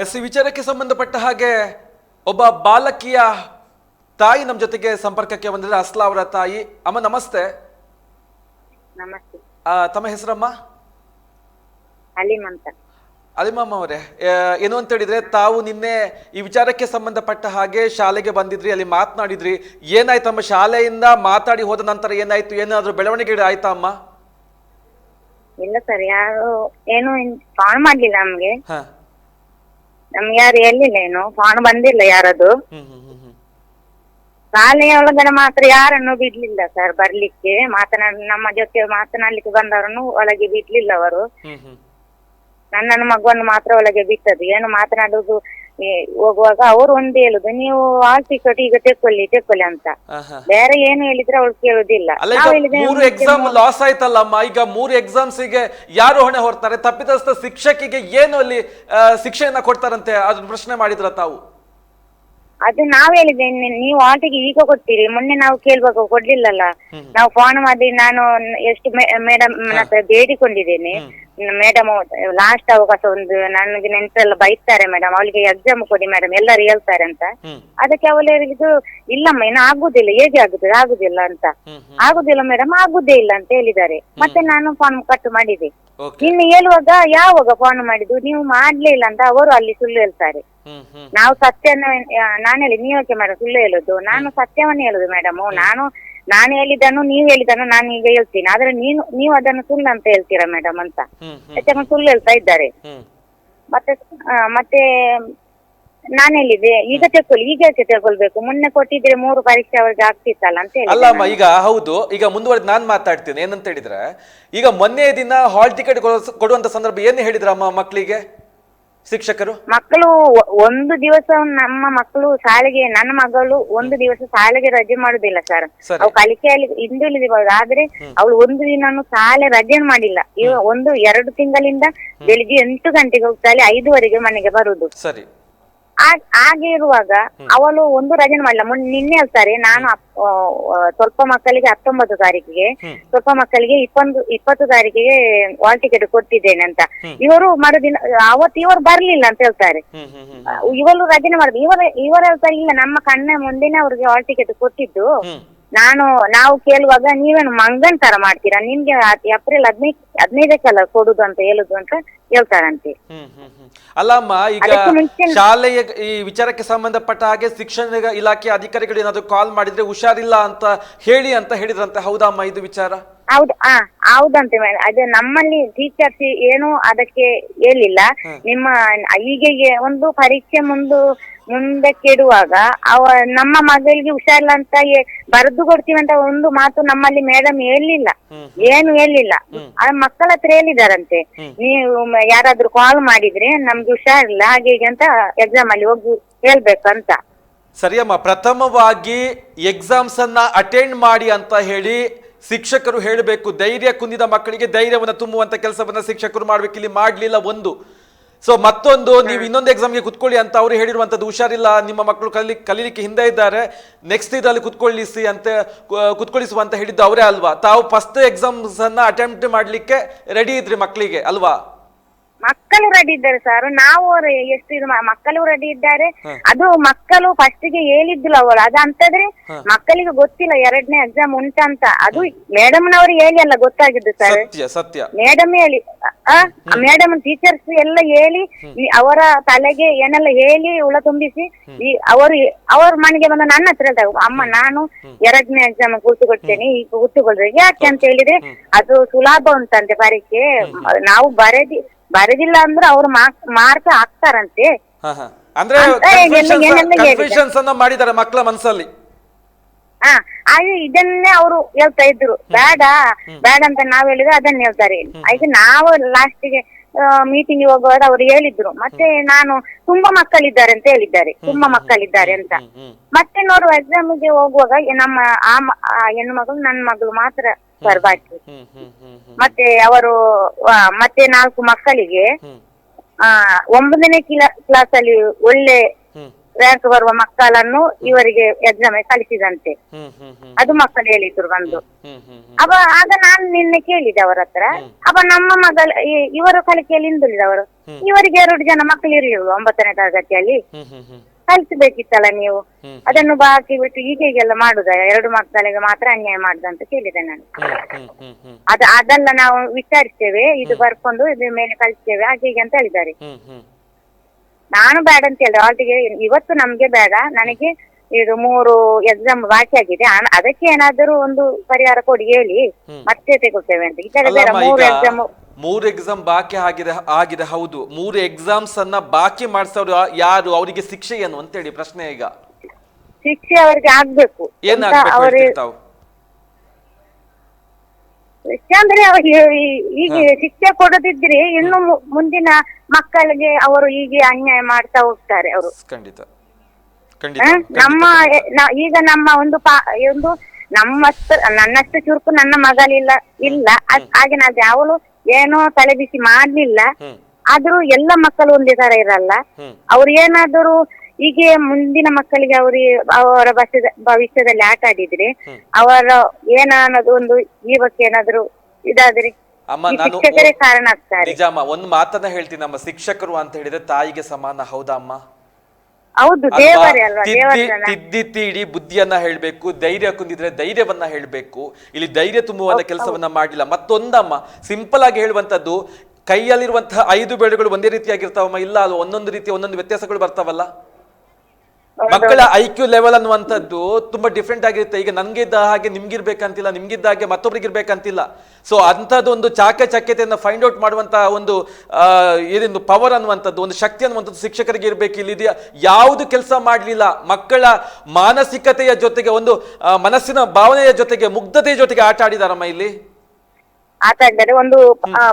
S ಈ ವಿಚಾರಕ್ಕೆ ಸಂಬಂಧಪಟ್ಟ ಹಾಗೆ ಒಬ್ಬ ಬಾಲಕಿಯ ತಾಯಿ ನಮ್ಮ ಜೊತೆಗೆ ಸಂಪರ್ಕಕ್ಕೆ ಬಂದಿದ್ರೆ ಅಸ್ಲಾ ಅವರ ತಾಯಿ. ಅಮ್ಮ ನಮಸ್ತೆ. ನಮಸ್ತೆ. ಆ, ತಮ್ಮ ಹೆಸರಮ್ಮ? ಅಲಿಮ್ ಅಂತ ಅಲಿಮಮ್ಮ ಅವರೇ. ಆ, ಏನು ಅಂತ ಹೇಳಿದ್ರೆ ತಾವು ನಿನ್ನೆ ಈ ವಿಚಾರಕ್ಕೆ ಸಂಬಂಧಪಟ್ಟ ಹಾಗೆ ಶಾಲೆಗೆ ಬಂದಿದ್ರಿ ಅಲ್ಲಿ ಮಾತನಾಡಿದ್ರಿ. ಏನಾಯ್ತಮ್ಮ ಶಾಲೆಯಿಂದ ಮಾತಾಡಿ ಹೋದ ನಂತರ ಏನಾಯ್ತು? ಏನಾದ್ರೂ ಬೆಳವಣಿಗೆ ಆಯ್ತಾ ಅಮ್ಮ? ಇಲ್ಲ ಸರ್ ಯಾರು ಏನು ಫೋನ್ ಮಾಡ್ಲಿಲ್ಲ ನಮ್ಗೆ. ಹ. ನಮ್ಗೆ ಯಾರು ಎಲ್ಲಿಲ್ಲ ಏನು? ಫೋನ್ ಬಂದಿಲ್ಲ ಯಾರದು? ಹ್ಮ್ ಹ್ಮ್ ಹ್ಮ್ ಹ್ಮ್ ಶಾಲೆಯ ಒಳಗಡೆ ಮಾತ್ರ ಯಾರನ್ನು ಬಿಡ್ಲಿಲ್ಲ ಸರ್ ಬರ್ಲಿಕ್ಕೆ. ಮಾತನಾಡ ನಮ್ಮ ಜೊತೆ ಮಾತನಾಡ್ಲಿಕ್ಕೆ ಬಂದವರನ್ನು ಒಳಗೆ ಬಿಡ್ಲಿಲ್ಲ ಅವರು. ಹ್ಮ್ ಮಗುವನ್ನು ಮಾತ್ರ ಒಳಗೆ ಬಿಟ್ಟದ್ದು. ಏನು ಮಾತನಾಡುದು ಹೋಗುವಾಗ ಅವರು ಒಂದು ಹೇಳುದು ನೀವು ಆಲ್ ಕಟ್ ಈಗ ತೆಕ್ಕೊಳ್ಳಿ ತೆಕ್ಕೊಳ್ಳಿ ಅಂತ. ಬೇರೆ ಏನು ಹೇಳಿದ್ರೆ ಅವ್ರು ಕೇಳುದಿಲ್ಲ. ಅಲ್ಲ ಈಗ ಮೂರು ಎಕ್ಸಾಮ್ ಲಾಸ್ ಆಯ್ತಲ್ಲಮ್ಮ? ಈಗ ಮೂರು ಎಕ್ಸಾಮ್ಸ್ಗೆ ಯಾರು ಹೊಣೆ ಹೊರ್ತಾರೆ? ತಪ್ಪಿತಸ್ಥ ಶಿಕ್ಷಕಿಗೆ ಏನು ಅಲ್ಲಿ ಆ, ಶಿಕ್ಷೆಯನ್ನ ಕೊಡ್ತಾರಂತೆ? ಅದನ್ನ ಪ್ರಶ್ನೆ ಮಾಡಿದ್ರ ತಾವು? ಅದು ನಾವ್ ಹೇಳಿದೆ ನಿ- ನೀವು ಆಟಿಗೆ ಈಗ ಕೊಡ್ತೀರಿ ಮೊನ್ನೆ ನಾವು ಕೇಳ್ಬೇಕು ಕೊಡ್ಲಿಲ್ಲಲ್ಲ. ನಾವು ಫೋನ್ ಮಾಡಿ ನಾನು ಎಷ್ಟು ಮೇಡಮ್ ಹತ್ರ ಬೇಡಿಕೊಂಡಿದ್ದೇನೆ. ಮೇಡಮ್ ಲಾಸ್ಟ್ ಅವಕಾಶ ಒಂದು ನನಗೆ ನೆಂಟರೆಲ್ಲ ಬೈತಾರೆ ಮೇಡಮ್ ಅವಳಿಗೆ ಎಕ್ಸಾಮ್ ಕೊಡಿ ಮೇಡಮ್ ಎಲ್ಲರೂ ಹೇಳ್ತಾರೆ ಅಂತ. ಅದಕ್ಕೆ ಅವಳು ಹೇಳಿದ್ದು ಇಲ್ಲಮ್ಮ ಇನ್ನು ಆಗುದಿಲ್ಲ. ಹೇಗೆ ಆಗುದಿಲ್ಲ ಆಗುದಿಲ್ಲ ಅಂತ. ಆಗುದಿಲ್ಲ ಮೇಡಮ್ ಆಗುದೇ ಇಲ್ಲ ಅಂತ ಹೇಳಿದ್ದಾರೆ. ಮತ್ತೆ ನಾನು ಫೋನ್ ಕಟ್ ಮಾಡಿದೆ. ಇನ್ನು ಹೇಳುವಾಗ ಯಾವಾಗ ಫೋನ್ ಮಾಡಿದ್ದು? ನೀವು ಮಾಡ್ಲೇ ಇಲ್ಲ ಅಂತ ಅವರು ಅಲ್ಲಿ ಸುಳ್ಳು ಹೇಳ್ತಾರೆ. ನಾವು ಸತ್ಯನ ನಾನು ಹೇಳಿ ನೀವಕ್ಕೆ ಮೇಡಮ್ ಸುಳ್ಳು ಹೇಳುದು? ನಾನು ಸತ್ಯವನ್ನೇ ಹೇಳುದು ಮೇಡಮ್ ನಾನು ನಾನು ಹೇಳಿದನು ನೀವು ಹೇಳಿದನು ನಾನು ಈಗ ಹೇಳ್ತೀನಿ. ಆದ್ರೆ ನೀನು ನೀವು ಅದನ್ನು ಸುಳ್ಳು ಅಂತ ಹೇಳ್ತೀರಾ ಮೇಡಮ್ ಅಂತ? ಹ್ಮ್ ಸುಳ್ಳು ಹೇಳ್ತಾ ಇದ್ದಾರೆ? ಹ್ಮ್. ಮತ್ತೆ ಆ, ಮತ್ತೆ ನಾನು ಹೇಳಿದೆ ಈಗ ತೆಕ್ಕೊಳ್ಳಿ ಈಗ ಯಾಕೆ ತೆಗೊಳ್ಬೇಕು ಮೊನ್ನೆ ಕೊಟ್ಟಿದ್ರೆ ಮೂರು ಪರೀಕ್ಷೆ ಅವ್ರಿಗೆ ಆಗ್ತಿತ್ತಲ್ಲ ಅಂತ ಹೇಳಿ ಅಲ್ಲಮ್ಮ ಈಗ ಹೌದು ಈಗ ಮುಂದುವರೆದು ನಾನ್ ಮಾತಾಡ್ತೀನಿ. ಏನಂತ ಹೇಳಿದ್ರೆ ಈಗ ಮೊನ್ನೆ ದಿನ ಹಾಲ್ ಟಿಕೆಟ್ ಕೊಡುವಂತ ಸಂದರ್ಭ ಏನು ಹೇಳಿದ್ರಮ್ಮ ಮಕ್ಕಳಿಗೆ ಶಿಕ್ಷಕರು? ಮಕ್ಕಳು ಒಂದು ದಿವಸ ನಮ್ಮ ಮಕ್ಕಳು ಶಾಲೆಗೆ ನನ್ನ ಮಗಳು ಒಂದು ದಿವಸ ಶಾಲೆಗೆ ರಜೆ ಮಾಡುದಿಲ್ಲ ಸರ್. ಅವು ಕಲಿಕೆಯಲ್ಲಿ ಹಿಂದುಳಿದಿರ್ಬೋದು ಆದ್ರೆ ಅವಳು ಒಂದು ದಿನಾನು ಶಾಲೆ ರಜೆ ಮಾಡಿಲ್ಲ. ಇವ ಒಂದು ಎರಡು ತಿಂಗಳಿಂದ ಬೆಳಿಗ್ಗೆ ಎಂಟು ಗಂಟೆಗೆ ಹೋಗ್ತಾಳೆ ಐದುವರೆಗೆ ಮನೆಗೆ ಬರುದು. ಸರಿ. ಆ- ಹಾಗೆ ಇರುವಾಗ ಅವಳು ಒಂದು ರಜೆ ಮಾಡಲ್ಲ ಮೊನ್ನೆ ನಿನ್ನೆ ಹೇಳ್ತಾರೆ ನಾನು ಅಪ್- ಆ, ಆ, ಸ್ವಲ್ಪ ಮಕ್ಕಳಿಗೆ ಹತ್ತೊಂಬತ್ತು ತಾರೀಕಿಗೆ ಸ್ವಲ್ಪ ಮಕ್ಕಳಿಗೆ ಇಪ್ಪತ್ತು ಇಪ್ಪತ್ತು ತಾರೀಕಿಗೆ ವಾಲ್ ಟಿಕೆಟ್ ಕೊಟ್ಟಿದ್ದೇನೆ ಅಂತ. ಇವರು ಮರುದಿನ ಅವತ್ತು ಇವರು ಬರ್ಲಿಲ್ಲ ಅಂತ ಹೇಳ್ತಾರೆ. ಹ್ಮ್ ರಜೆ ಹ್ಮ್. ಆ, ಇವರು ರಜನೆ ಮಾಡುದು. ಇವರ ಇವರು ಹೇಳ್ತಾರೆ ಇಲ್ಲ ನಮ್ಮ ಕಣ್ಣ ಮುಂದಿನ ಅವ್ರಿಗೆ ಹಾಲ್ ಟಿಕೆಟ್ ಕೊಟ್ಟಿದ್ದು. ಹ್ಮ್. ನಾನು ನಾವು ಕೇಳುವಾಗ ನೀವೇನು ಮಂಗನ್ ತರ ಮಾಡ್ತೀರಾ? ನಿಮ್ಗೆ ಆ- ಏಪ್ರಿಲ್ ಹದಿನೈದು ಹದಿನೈದಕ್ಕೆಲ್ಲ ಕೊಡುದು ಅಂತ ಹೇಳುದು ಅಂತ ಹೇಳ್ತಾರಂತೆ ಅಲ್ಲಮ್ಮ ಈಗ ಶಾಲೆಯ ಈ ವಿಚಾರಕ್ಕೆ ಸಂಬಂಧಪಟ್ಟ ಹಾಗೆ ಶಿಕ್ಷಣ ಇಲಾಖೆ ಅಧಿಕಾರಿಗಳು ಏನಾದ್ರು ಕಾಲ್ ಮಾಡಿದ್ರೆ ಹುಷಾರಿಲ್ಲ ಅಂತ ಹೇಳಿ ಅಂತ ಹೇಳಿದ್ರಂತೆ. ಹೌದಮ್ಮ ಇದು ವಿಚಾರ? ಹೌದು ಆ ಹೌದಂತೆ ಅದೇ ನಮ್ಮಲ್ಲಿ ಟೀಚರ್ಸ್ ಏನು ಅದಕ್ಕೆ ಹೇಳಿಲ್ಲ. ನಿಮ್ಮ ಹೀಗೆ ಒಂದು ಪರೀಕ್ಷೆ ಮುಂದು ಮುಂದೆ ಕೆಡುವಾಗ ಅವ ನಮ್ಮ ಮಗಳಿಗೆ ಹುಷಾರಿಲ್ಲ ಅಂತ ಬರೆದು ಕೊಡ್ತೀವಿ ಅಂತ ಒಂದು ಮಾತು ನಮ್ಮಲ್ಲಿ ಮೇಡಮ್ ಹೇಳಿಲ್ಲ. ಏನು ಹೇಳಿಲ್ಲ. ಆ ಮಕ್ಕಳ ಹತ್ರ ಹೇಳಿದಾರಂತೆ ನೀವು ಯಾರಾದ್ರೂ ಕಾಲ್ ಮಾಡಿದ್ರೆ ನಮ್ಗೆ ಹುಷಾರಿಲ್ಲ ಹಾಗೆ ಹೀಗೆ ಅಂತ ಎಕ್ಸಾಮ್ ಅಲ್ಲಿ ಹೋಗಿ ಹೇಳ್ಬೇಕಂತ. ಸರಿಯಮ್ಮ ಪ್ರಥಮವಾಗಿ ಎಕ್ಸಾಮ್ಸ್ ಅನ್ನ ಅಟೆಂಡ್ ಮಾಡಿ ಅಂತ ಹೇಳಿ ಶಿಕ್ಷಕರು ಹೇಳಬೇಕು. ಧೈರ್ಯ ಕುಂದಿದ ಮಕ್ಕಳಿಗೆ ಧೈರ್ಯವನ್ನು ತುಂಬುವಂತ ಕೆಲಸವನ್ನ ಶಿಕ್ಷಕರು ಮಾಡ್ಬೇಕು. ಇಲ್ಲಿ ಮಾಡ್ಲಿಲ್ಲ ಒಂದು. ಸೊ ಮತ್ತೊಂದು ನೀವು ಇನ್ನೊಂದು ಎಕ್ಸಾಮ್ಗೆ ಕುತ್ಕೊಳ್ಳಿ ಅಂತ ಅವ್ರು ಹೇಳಿರುವಂತದ್ದು ಹುಷಾರಿಲ್ಲ. ನಿಮ್ಮ ಮಕ್ಕಳು ಕಲಿ ಕಲೀಲಿಕ್ಕೆ ಹಿಂದೆ ಇದ್ದಾರೆ. ನೆಕ್ಸ್ಟ್ ಇದರಲ್ಲಿ ಕುತ್ಕೊಳ್ಳಿಸಿ ಅಂತ ಕು- ಕುತ್ಕೊಳ್ಳಿಸುವ ಅಂತ ಹೇಳಿದ್ದು ಅವರೇ ಅಲ್ವಾ? ತಾವು ಫಸ್ಟ್ ಎಕ್ಸಾಮ್ಸ್ ಅನ್ನ ಅಟೆಂಪ್ಟ್ ಮಾಡ್ಲಿಕ್ಕೆ ರೆಡಿ ಇದ್ರಿ ಮಕ್ಕಳಿಗೆ ಅಲ್ವಾ? ಮಕ್ಕಳು ರೆಡಿ ಇದ್ದಾರೆ ಸರ್ ನಾವು ಅವ್ರು ಎಷ್ಟು ಇದು ಮಾ- ಮಕ್ಕಳು ರೆಡಿ ಇದ್ದಾರೆ. ಅದು ಮಕ್ಕಳು ಫಸ್ಟ್ಗೆ ಹೇಳಿದ್ದಿಲ್ಲ ಅವಳು ಅದು ಅಂತಂದ್ರೆ ಮಕ್ಕಳಿಗೆ ಗೊತ್ತಿಲ್ಲ ಎರಡನೇ ಎಕ್ಸಾಮ್ ಉಂಟಂತ ಅದು ಮೇಡಮ್ ನವರು ಹೇಳಿ ಅಲ್ಲ ಗೊತ್ತಾಗಿದ್ದು ಸರ್ ಸತ್ಯ ಸತ್ಯ. ಮೇಡಮ್ ಹೇಳಿ. ಮೇಡಮ್ ಟೀಚರ್ಸ್ ಎಲ್ಲ ಹೇಳಿ ಈ ಅವರ ತಲೆಗೆ ಏನೆಲ್ಲ ಹೇಳಿ ಉಳ ತುಂಬಿಸಿ ಈ ಅವರು ಅವ್ರ ಮನೆಗೆ ಬಂದ ನನ್ನ ಹತ್ರ ಹೇಳ್ತಾರೆ ಅಮ್ಮ ನಾನು ಎರಡನೇ ಎಕ್ಸಾಮ್ ಕೂತುಕೊಳ್ತೇನೆ ಈಗ ಕೂತುಕೊಳ್ರಿ. ಯಾಕೆ ಅಂತ ಹೇಳಿದ್ರೆ ಅದು ಸುಲಭ ಉಂಟಂತೆ ಪರೀಕ್ಷೆ. ನಾವು ಬರೆದಿ ಬರೆದಿಲ್ಲ ಅಂದ್ರೆ ಅವ್ರು ಮಾರ್ಕ್ ಮಾರ್ಕ್ ಹಾಕ್ತಾರಂತೆ. ಹ ಹ. ಅಂದ್ರೆ ಅಂತ ಏನೆಲ್ಲ- ಏನೆಲ್ಲ ಹೇಳಿದೆ. ಕನ್ಫ್ಯೂಷನ್ಸ್ ಅನ್ನ ಮಾಡಿದ್ದಾರೆ ಮಕ್ಕಳ ಮನಸ್ಸಲ್ಲಿ ಹಾ ಹಾಗೆ ಇದನ್ನೇ ಅವರು ಹೇಳ್ತಾ ಇದ್ರು. ಬೇಡ ಬೇಡ ಅಂತ ನಾವ್ ಹೇಳಿದ್ರೆ ಅದನ್ನ ಹೇಳ್ತಾರೆ. ಈಗ ನಾವು ಲಾಸ್ಟಿಗೆ ಮೀಟಿಂಗ್ ಹೋಗುವಾಗ ಅವ್ರು ಹೇಳಿದ್ರು. ಮತ್ತೆ ನಾನು ತುಂಬಾ ಮಕ್ಕಳಿದ್ದಾರೆ ಅಂತ ಹೇಳಿದ್ದಾರೆ. ತುಂಬಾ ಮಕ್ಕಳಿದ್ದಾರೆ ಅಂತ. ಮತ್ತೆ ನೋಡುವ ಎಕ್ಸಾಮ್ಗೆ ಹೋಗುವಾಗ ನಮ್ಮ ಆ ಮ- ಆ ಹೆಣ್ಣು ಮಗಳು ನನ್ನ ಮಗಳು ಮಾತ್ರ ಸರ್ ಬಾಕಿ ಹ್ಮ್ ಹ್ಮ್ ಹ್ಮ್ ಹ್ಮ್ ಮತ್ತೆ ಅವರು ಆ, ಮತ್ತೆ ನಾಲ್ಕು ಮಕ್ಕಳಿಗೆ ಹ್ಮ್. ಆ ಒಂಬತ್ತನೇ ಕ್ಲಾಸ್ ಅಲ್ಲಿ ಒಳ್ಳೆ ಹ್ಮ್. ರ್ಯಾಂಕ್ ಬರುವ ಮಕ್ಕಳನ್ನು ಇವರಿಗೆ ಎಕ್ಸಾಮ್ ಕಲಿಸಿದಂತೆ ಹ್ಮ್ ಹ್ಮ್ ಹ್ಮ್ ಅದು ಮಕ್ಕಳು ಹೇಳಿದ್ರು ಬಂದು. ಹ್ಮ್ ಹ್ಮ್ ಹ್ಮ್ ಅವ ಆಗ ನಾನು ನಿನ್ನೆ ಕೇಳಿದೆ ಅವರ ಹತ್ರ. ಅವ ನಮ್ಮ ಮಗಳ ಈ- ಇವರು ಕಲಿಕೆಯಲ್ಲಿ ಹಿಂದುಳಿದವರು. ಇವರಿಗೆ ಎರಡು ಜನ ಮಕ್ಕಳು ಇರಲಿಲ್ಲ ಒಂಬತ್ತನೇ ತರಗತಿಯಲ್ಲಿ? ಹ್ಮ್ ಹ್ಮ್ ಹ್ಮ್. ಕಲಿಸಬೇಕಿತ್ತಲ್ಲ ನೀವು. ಅದನ್ನು ಬಾಕಿ ಬಿಟ್ಟು ಹೀಗೆ ಹೀಗೆಲ್ಲ ಮಾಡುದ? ಎರಡು ಮಕ್ಕಳಿಗೆ ಮಾತ್ರ ಅನ್ಯಾಯ ಮಾಡುದಂತ ಕೇಳಿದೆ ನಾನು. ಅದು ಅದೆಲ್ಲ ನಾವು ವಿಚಾರಿಸ್ತೇವೆ ಇದು ಬರ್ಕೊಂಡು ಇದ್ರ ಮೇಲೆ ಕಲಿಸ್ತೇವೆ ಹಾಗೆ ಹೀಗೆ ಅಂತ ಹೇಳಿದ್ದಾರೆ. ನಾನು ಬೇಡ ಅಂತ ಹೇಳಿದೆ. ಅವರಿಗೆ ಇವತ್ತು ನಮ್ಗೆ ಬೇಡ ನನಗೆ ಇದು ಮೂರು ಎಕ್ಸಾಮ್ ಬಾಕಿ ಆಗಿದೆ. ಅದಕ್ಕೆ ಏನಾದರೂ ಒಂದು ಪರಿಹಾರ ಕೊಡಿ ಹೇಳಿ. ಮತ್ತೆ ತೆಗೊಳ್ತೇವೆ ಅಂತ. ಈ ತರ ಅಲ್ಲಮ್ಮ ಮೂರು ಈಗ ಎಕ್ಸಾಮ್ ಮೂರು ಎಕ್ಸಾಮ್ ಬಾಕಿ ಆಗಿದೆ ಆಗಿದೆ ಹೌದು. ಮೂರು ಎಕ್ಸಾಮ್ಸ್ ಅನ್ನ ಬಾಕಿ ಮಾಡಿಸೋರು ಯಾರು? ಅವರಿಗೆ ಶಿಕ್ಷೆ ಏನು ಅಂತ ಹೇಳಿ ಪ್ರಶ್ನೆ ಈಗ. ಶಿಕ್ಷೆ ಅವರಿಗೆ ಆಗ್ಬೇಕು. ಏನ್ ಅಂತ ಆಗ್ಬೇಕು ಅವ್ರು ಹೇಳ್ತೀರಿ ತಾವು? ಶಿಕ್ಷೆ ಅಂದ್ರೆ ಈ- ಈಗ ಶಿಕ್ಷೆ ಕೊಡದಿದ್ರೆ ಇನ್ನು ಮು- ಮುಂದಿನ ಮಕ್ಕಳಿಗೆ ಅವರು ಹೀಗೆ ಅನ್ಯಾಯ ಮಾಡ್ತಾ ಹೋಗ್ತಾರೆ ಅವರು. ಖಂಡಿತ? ಖಂಡಿತ ನಮ್ಮ ಈಗ ನಮ್ಮ ಒಂದು ಪಾ ಒಂದು ನಮ್ಮಷ್ಟು ನನ್ನಷ್ಟು ಚುರುಕು ನನ್ನ ಮಗಳಿಲ್ಲ ಇಲ್ಲ. ಅದ್- ಹಾಗೆ ನಾವು ಯಾವಳು ಏನೋ ತಲೆ ಬಿಸಿ ಮಾಡ್ಲಿಲ್ಲ. ಹ್ಮ್. ಆದ್ರೂ ಎಲ್ಲ ಮಕ್ಕಳು ಒಂದೇ ತರ ಇರಲ್ಲ. ಹ್ಮ್. ಅವ್ರು ಏನಾದರೂ ಹೀಗೆ ಮುಂದಿನ ಮಕ್ಕಳಿಗೆ ಅವ್ರಿಗೆ ಅವರ ಭವಿಷ್ಯದ ಭವಿಷ್ಯದಲ್ಲಿ ಆಟ ಆಡಿದ್ರೆ ಅವರ ಏನಾನದು ಒಂದು ಜೀವಕ್ಕೆ ಏನಾದ್ರು ಇದಾದ್ರೆ ಅಮ್ಮ ಈ ನಾನು ಶಿಕ್ಷಕರೇ ಕಾರಣ ಆಗ್ತಾರೆ. ನಿಜ ಅಮ್ಮ ಒಂದು ಮಾತನ್ನ ಹೇಳ್ತೀನಿ ನಮ್ಮ ಶಿಕ್ಷಕರು ಅಂತ ಹೇಳಿದ್ರೆ ತಾಯಿಗೆ ಸಮಾನ ಹೌದಾ ಅಮ್ಮ? ಹೌದು ಇಡೀ ದೇವರೇ ಅಲ್ವಾ ತಿದ್ದಿ ದೇವಸ್ಥಾನ? ಬುದ್ಧಿಯನ್ನ ಹೇಳ್ಬೇಕು ಧೈರ್ಯ ಕುಂದಿದ್ರೆ ಧೈರ್ಯವನ್ನ ಹೇಳ್ಬೇಕು. ಇಲ್ಲಿ ಧೈರ್ಯ ತುಂಬುವಂತ ಕೆಲಸವನ್ನ ಮಾಡಿಲ್ಲ. ಮತ್ತೊಂದಮ್ಮ ಸಿಂಪಲ್ ಆಗಿ ಹೇಳುವಂತದ್ದು ಕೈಯಲ್ಲಿರುವಂತಹ ಐದು ಬೆಳೆಗಳು ಒಂದೇ ರೀತಿಯಾಗಿರ್ತಾವಮ್ಮ? ಇಲ್ಲ ಅಲ್ವಾ? ಒಂದೊಂದು ರೀತಿಯ ಒಂದೊಂದು ವ್ಯತ್ಯಾಸಗಳು ಬರ್ತಾವಲ್ಲ? ಮಕ್ಕಳ ಐ ಕ್ಯೂ ಲೆವೆಲ್ ಅನ್ನುವಂಥದ್ದು ತುಂಬಾ ಡಿಫ್ರೆಂಟ್ ಆಗಿರುತ್ತೆ. ಈಗ ನನ್ಗಿದ್ದ ಹಾಗೆ ನಿಮ್ಗಿರ್ಬೇಕಂತಿಲ್ಲ ನಿಮ್ಗಿದ್ದ ಹಾಗೆ ಮತ್ತೊಬ್ರಿಗೆ ಇರ್ಬೇಕಂತಿಲ್ಲ ಸೊ ಒಂದು ಚಾಕಚಕ್ಯತೆಯನ್ನು ಫೈಂಡ್ ಔಟ್ ಮಾಡುವಂತಹ ಒಂದು ಆ, ಏನೇನು ಪವರ್ ಅನ್ನುವಂಥದ್ದು ಒಂದು ಶಕ್ತಿ ಅನ್ನುವಂಥದ್ದು ಶಿಕ್ಷಕರಿಗೆ ಇರಬೇಕು. ಇಲ್ಲಿದೆಯಾ ಯಾವುದು ಕೆಲಸ ಮಾಡಲಿಲ್ಲ ಮಕ್ಕಳ ಮಾನಸಿಕತೆಯ ಜೊತೆಗೆ ಒಂದು ಮನಸ್ಸಿನ ಭಾವನೆಯ ಜೊತೆಗೆ ಮುಗ್ಧತೆಯ ಜೊತೆಗೆ ಆಟ ಆಡಿದಾರಮ್ಮ ಇಲ್ಲಿ? ಆಟ ಆಡಿದರೆ ಒಂದು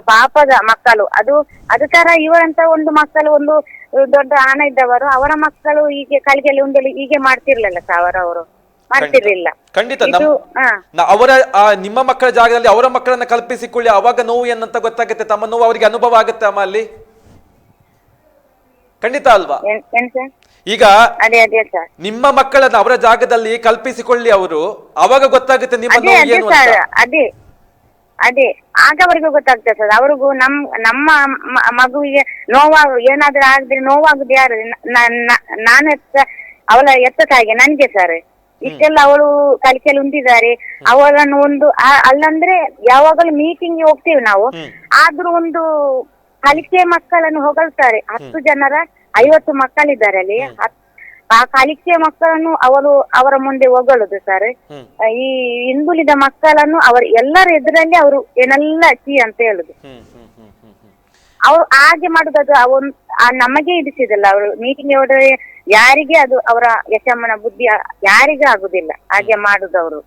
ಪಾಪದ ಮಕ್ಕಳು. ಅದು ಅದು ತರ ಇವರಂತ ಒಂದು ಮಕ್ಕಳು ಒಂದು ದೊಡ್ಡ ಹಣ ಇದ್ದವರು. ಅವರ ಮಕ್ಕಳು ಹೀಗೆ ಕಲಿಗೆಲ್ಲಿ ಉಂಡಲಿ ಹೀಗೆ ಮಾಡ್ತಿರ್ಲಿಲ್ಲ ಸಾವಿರ ಅವರು ಮಾಡ್ತಿರ್ಲಿಲ್ಲ. ಖಂಡಿತ. ಇದು ಹಾ. ನ- ಅವರ ಆ, ನಿಮ್ಮ ಮಕ್ಕಳ ಜಾಗದಲ್ಲಿ ಅವರ ಮಕ್ಕಳನ್ನ ಕಲ್ಪಿಸಿಕೊಳ್ಳಿ ಅವಾಗ ನೋವು ಏನಂತ ಗೊತ್ತಾಗುತ್ತೆ? ತಮ್ಮ ನೋವು ಅವರಿಗೆ ಅನುಭವ ಆಗುತ್ತೆ ಅಮ್ಮ ಅಲ್ಲಿ? ಖಂಡಿತ ಅಲ್ವಾ? ಏನ್ ಏನ್ ಸರ್? ಈಗ ಅದೇ ಅದೇ ಸರ್. ನಿಮ್ಮ ಮಕ್ಕಳನ್ನ ಅವರ ಜಾಗದಲ್ಲಿ ಕಲ್ಪಿಸಿಕೊಳ್ಳಿ ಅವರು. ಅವಾಗ ಗೊತ್ತಾಗುತ್ತೆ ನಿಮ್ಮ ಅದೇ ನೋವು ಅದೇ ಏನು ಸರ್. ಅದೇ. ಅದೇ ಆಗ ಅವರಿಗೂ ಗೊತ್ತಾಗ್ತದೆ ಸರ್. ಅವ್ರಿಗೂ ನಮ್ ನಮ್ಮ ಮಗುವಿಗೆ ನೋವಾಗ ಏನಾದ್ರೂ ಆಗಿದ್ರೆ ನೋವಾಗುದು ಯಾರು? ನಾನು ಎತ್ತ ಅವಳ ಎತ್ತ ತಾಯಿಗೆ ನನ್ಗೆ ಸರ್. ಇಷ್ಟೆಲ್ಲ ಅವಳು ಕಲಿಕೆಯಲ್ಲಿ ಉಂಟಿದ್ದಾರೆ ಅವಳನ್ನು ಒಂದು ಅಲ್ಲಂದ್ರೆ ಯಾವಾಗಲೂ ಮೀಟಿಂಗ್ ಹೋಗ್ತೇವೆ ನಾವು. ಆದ್ರೂ ಒಂದು ಕಲಿಕೆ ಮಕ್ಕಳನ್ನು ಹೊಗಳ್ತಾರೆ. ಹತ್ತು ಜನರ ಐವತ್ತು ಮಕ್ಕಳಿದ್ದಾರೆ ಅಲ್ಲಿ. ಆ ಕಲಿಕೆಯ ಮಕ್ಕಳನ್ನು ಅವರು ಅವರ ಮುಂದೆ ಹೊಗಳುದು ಸರ್ ಈ ಹಿಂದುಳಿದ ಮಕ್ಕಳನ್ನು ಅವರು ಎಲ್ಲರ ಎದುರಲ್ಲಿ ಅವರು ಏನೆಲ್ಲ ಚಿ ಅಂತ ಹೇಳುದು. ಅವ್ರು ಹಾಗೆ ಮಾಡುದು ಅದು ಅವನ್ ನಮಗೆ ಇಡಿಸಿದಲ್ಲ ಅವರು ಮೀಟಿಂಗ್ ಹೋದ್ರೆ ಯಾರಿಗೆ ಅದು ಅವರ ಯಶಮ್ಮನ ಬುದ್ಧಿ ಯಾರಿಗೂ ಆಗುದಿಲ್ಲ. ಹಾಗೆ ಮಾಡುದು ಅವರು.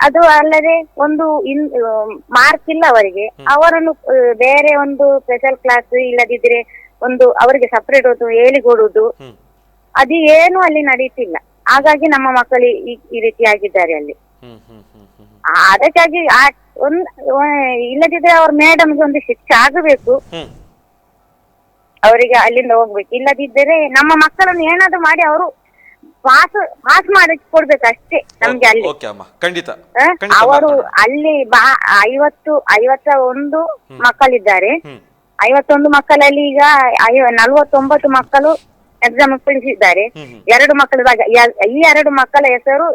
ಅದು ಅಲ್ಲದೆ ಒಂದು ಇನ್ ಮಾರ್ಕ್ ಇಲ್ಲ ಅವರಿಗೆ. ಅವರನ್ನು ಬೇರೆ ಒಂದು ಸ್ಪೆಷಲ್ ಕ್ಲಾಸ್ ಇಲ್ಲದಿದ್ರೆ ಒಂದು ಅವರಿಗೆ ಸಪರೇಟ್ ಒಂದು ಹೇಳಿಕೊಡುವುದು ಹ್ಮ್. ಅದು ಏನು ಅಲ್ಲಿ ನಡೀತಿಲ್ಲ. ಹಾಗಾಗಿ ನಮ್ಮ ಮಕ್ಕಳು ಈ- ಈ ರೀತಿ ಆಗಿದ್ದಾರೆ ಅಲ್ಲಿ. ಅದಕ್ಕಾಗಿ ಆ ಒಂದ್ ಇಲ್ಲದಿದ್ರೆ ಅವ್ರ ಮೇಡಮ್ಗೆ ಒಂದು ಶಿಕ್ಷೆ ಆಗಬೇಕು. ಅವರಿಗೆ ಅಲ್ಲಿಂದ ಹೋಗ್ಬೇಕು. ಇಲ್ಲದಿದ್ದರೆ ನಮ್ಮ ಮಕ್ಕಳನ್ನು ಏನಾದ್ರು ಮಾಡಿ ಅವರು ಪಾಸ್ ಪಾಸ್ ಮಾಡಿ ಕೊಡ್ಬೇಕು ಅಷ್ಟೇ ನಮ್ಗೆ ಅಲ್ಲಿ. ಖಂಡಿತ. ಅವರು ಅಲ್ಲಿ ಬಾ ಐವತ್ತು ಐವತ್ತ ಒಂದು ಮಕ್ಕಳಿದ್ದಾರೆ. ಐವತ್ತೊಂದು ಮಕ್ಕಳಲ್ಲಿ ಈಗ ನಲವತ್ತೊಂಬತ್ತು ಮಕ್ಕಳು ಎಕ್ಸಾಮ್ ಹ್ಮ್. ಎರಡು ಮಕ್ಕಳ ಭಾಗ ಈ ಎರಡು ಮಕ್ಕಳ ಹೆಸರು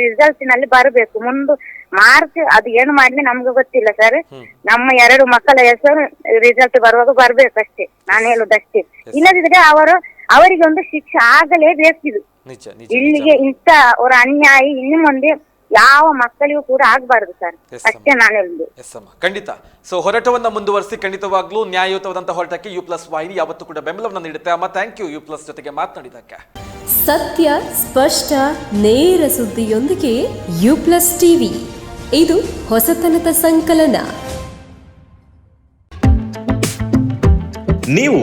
ರಿಸಲ್ಟ್ನಲ್ಲಿ ಬರಬೇಕು. ಮುಂದೆ ಮಾರ್ಚ್ ಅದು ಏನು ಮಾಡ್ಲಿ ನಮ್ಗೆ ಗೊತ್ತಿಲ್ಲ ಸರ್ ನಮ್ಮ ಎರಡು ಮಕ್ಕಳ ಹೆಸರು ರಿಸಲ್ಟ್ ಬರುವಾಗ ಬರ್ಬೇಕಷ್ಟೇ ನಾನು ಹೇಳುದಷ್ಟೇ ಇಲ್ಲದಿದ್ರೆ ಅವರು ಅವರಿಗೆ ಒಂದು ಶಿಕ್ಷೆ ಆಗಲೇಬೇಕಿದು. ಇಲ್ಲಿಗೆ ಇಂಥ ಅವರ ಅನ್ಯಾಯ ಇನ್ನು ಮುಂದೆ ಯಾವ ಮಕ್ಕಳಿಗೂ ಕೂಡ ಆಗ್ಬಾರ್ದು ಸರ್. Yes, ಅಷ್ಟೇ ನಾನು ಹೇಳುದು. ಎಸ್ ಅಮ್ಮ. ಖಂಡಿತ. ಸೊ ಹೋರಾಟವನ್ನ ಮುಂದುವರಿಸಿ ಖಂಡಿತವಾಗ್ಲೂ ನ್ಯಾಯಯುತವಾದಂತಹ ಹೋರಾಟಕ್ಕೆ ಯು ಪ್ಲಸ್ ವಾಹಿನಿ ಯಾವತ್ತೂ ಕೂಡ ಬೆಂಬಲವನ್ನು ನೀಡುತ್ತೆ. ಅಮ್ಮ ಥ್ಯಾಂಕ್ ಯು ಯು ಪ್ಲಸ್ ಜೊತೆಗೆ ಮಾತನಾಡಿದಕ್ಕೆ ಸತ್ಯ ಸ್ಪಷ್ಟ ನೇರ ಸುದ್ದಿಯೊಂದಿಗೆ ಯು ಪ್ಲಸ್ ಟಿವಿ ಇದು ಹೊಸತನದ ಸಂಕಲನ. ನೀವು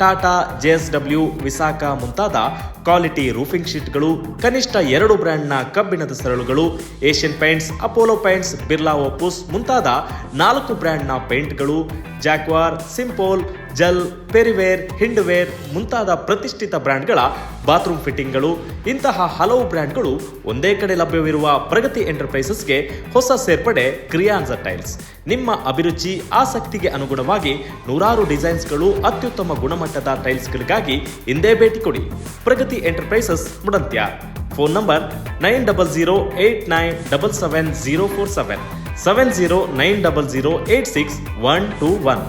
ಟಾಟಾ ಜೆಎಸ್ಡಬ್ಲ್ಯೂ ವಿಸಾಕ ಮುಂತಾದ ಕ್ವಾಲಿಟಿ ರೂಫಿಂಗ್ ಶೀಟ್ಗಳು, ಕನಿಷ್ಠ ಎರಡು ಬ್ರ್ಯಾಂಡ್ನ ಕಬ್ಬಿಣದ ಸರಳುಗಳು, ಏಷ್ಯನ್ ಪೇಂಟ್ಸ್, ಅಪೋಲೋ ಪೇಂಟ್ಸ್, ಬಿರ್ಲಾ ಓಪುಸ್ ಮುಂತಾದ ನಾಲ್ಕು ಬ್ರ್ಯಾಂಡ್ನ ಪೇಂಟ್ಗಳು ಜಾಕ್ವಾರ್, ಸಿಂಪೋಲ್, ಜಲ್, ಪೆರಿವೇರ್, ಹಿಂಡ್ವೇರ್ ಮುಂತಾದ ಪ್ರತಿಷ್ಠಿತ ಬ್ರ್ಯಾಂಡ್ಗಳ ಬಾತ್ರೂಮ್ ಫಿಟ್ಟಿಂಗ್ಗಳು. ಇಂತಹ ಹಲವು ಬ್ರ್ಯಾಂಡ್ಗಳು ಒಂದೇ ಕಡೆ ಲಭ್ಯವಿರುವ ಪ್ರಗತಿ ಎಂಟರ್ಪ್ರೈಸಸ್ಗೆ ಹೊಸ ಸೇರ್ಪಡೆ ಕ್ರಿಯಾನ್ಸ ಟೈಲ್ಸ್. ನಿಮ್ಮ ಅಭಿರುಚಿ, ಆಸಕ್ತಿಗೆ ಅನುಗುಣವಾಗಿ ನೂರಾರು ಡಿಸೈನ್ಸ್ಗಳು ಅತ್ಯುತ್ತಮ ಗುಣಮಟ್ಟದ ಟೈಲ್ಸ್ಗಳಿಗಾಗಿ ಹಿಂದೆ ಭೇಟಿ ಕೊಡಿ. Pragati enterprises ಮುಡಂತ್ಯ. Phone number nine double zero eight nine double seven zero four seven. seven zero nine double zero eight six one two one